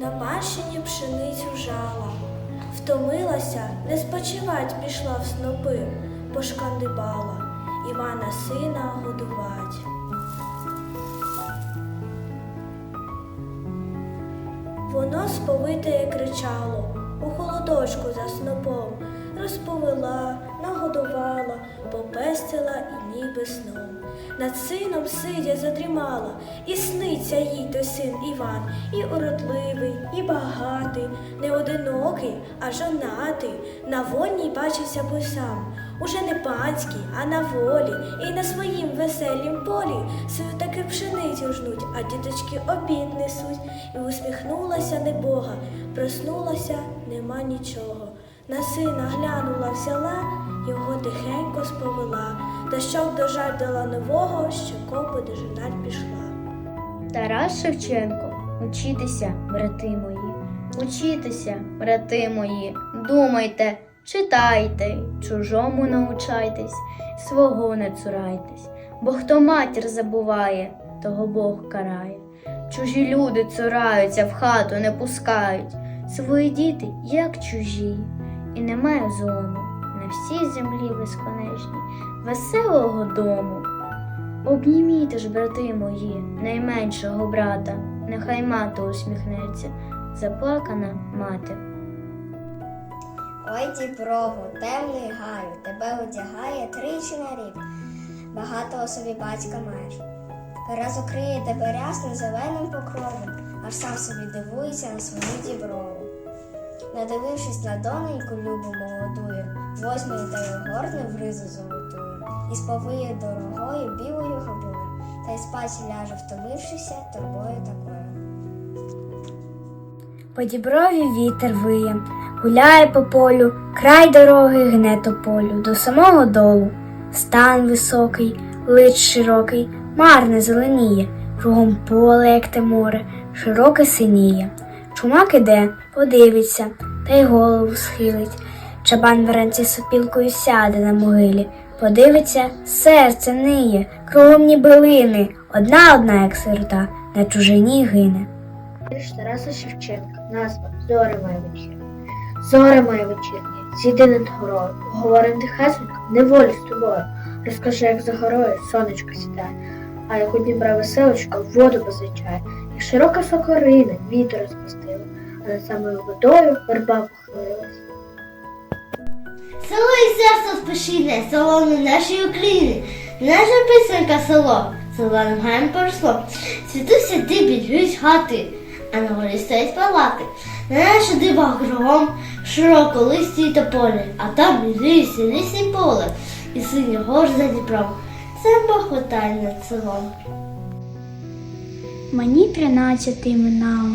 На пащині пшеницю жала, втомилася, не спочивать пішла в снопи, пошкандибала. Івана сина годувать. Воно сповите кричало, у холодочку за снопом, розповела, нагодувала, попестила і ніби сном. Над сином сидя задрімала, і сниться їй той син Іван, і уродливий, і багатий, не одинокий, а жонатий. На вольній бачився бо сам, уже не панський, а на волі, і на своїм веселім полі свою таки пшеницю жнуть, а діточки обід несуть. І усміхнулася небога, проснулася, нема нічого. На сина глянула, взяла, його тихенько сповела, та щоб дожадила нового, ще копи до дожинать пішла. Тарас Шевченко, учітеся, брати мої, учітеся, брати мої, думайте, читайте, чужому научайтесь, свого не цурайтесь, бо хто матір забуває, того Бог карає. Чужі люди цураються, в хату не пускають, свої діти, як чужі, і немає на всій землі безконечній, веселого дому. Обніміте ж, брати мої, найменшого брата, нехай мати усміхнеться, заплакана мати. Ой, діброву, темний гаю, тебе одягає тричі на рік. Багатого собі батька маєш. Раз укриє тебе рясно зеленим покровом, аж сам собі дивується на свою діброву. Надивившись на доненьку любу молодую, возьме й та й огорне в ризу золотую, і сповиє дорогою білою губою, та й спать ляже, втомившися торбою такою. По діброві вітер виє, гуляє по полю, край дороги гне тополю до самого долу. Стан високий, лич широкий, марне зеленіє, кругом поле, як те море, широке синіє. Чумак іде, подивиться, та й голову схилить. Чабан вранці сопілкою сяде на могилі, подивиться, серце ниє, кругом ніби лини, одна одна, як сирота, на чужині гине. Тараса Шевченка, назва Зоре моє вечірнє. Зоре моє вечірнє, зійди над горою, говорим тихесенько, неволі з тобою. Розкажи, як за горою сонечко сідає, а як у Дніпра веселочка воду позичає, як широка сокорина вітер над самою водою верба похилилась. Село і серце спешіне, село не нашої України, наша писанка село, село нам гаєм поросло. Світуся ти біжуть хати, а на горі стоять палати. На наше диво гром, широко листі й тополі, а там ліс, і ліс і поле, і сині гор за Дніпром. Це похватає над селом. Мені тринадцяти минало,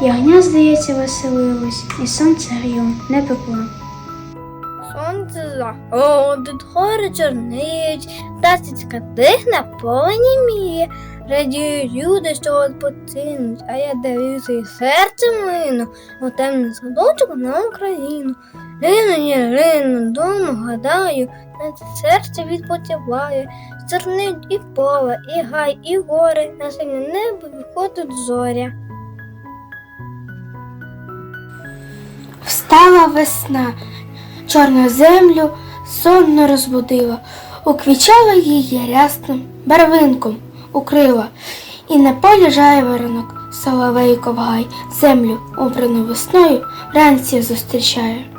Ягня, здається, веселилось, і сонце гріло, не пекло. Сонце заходить, гори чорниють, птасицька тихне, поле німіє. Радіють люди, що відпочинуть, а я дивлюся і серце мину, у темний садочок на Україну. Рину, я рину, дому гадаю, на серце відпочиває, зернить і поле, і гай, і гори, на синє небо виходить зоря. Встала весна, чорну землю сонно розбудила, уквічала її рясним барвинком укрила, і на полі жайворонок, соловейко в гай, землю, обрану весною, вранці зустрічає.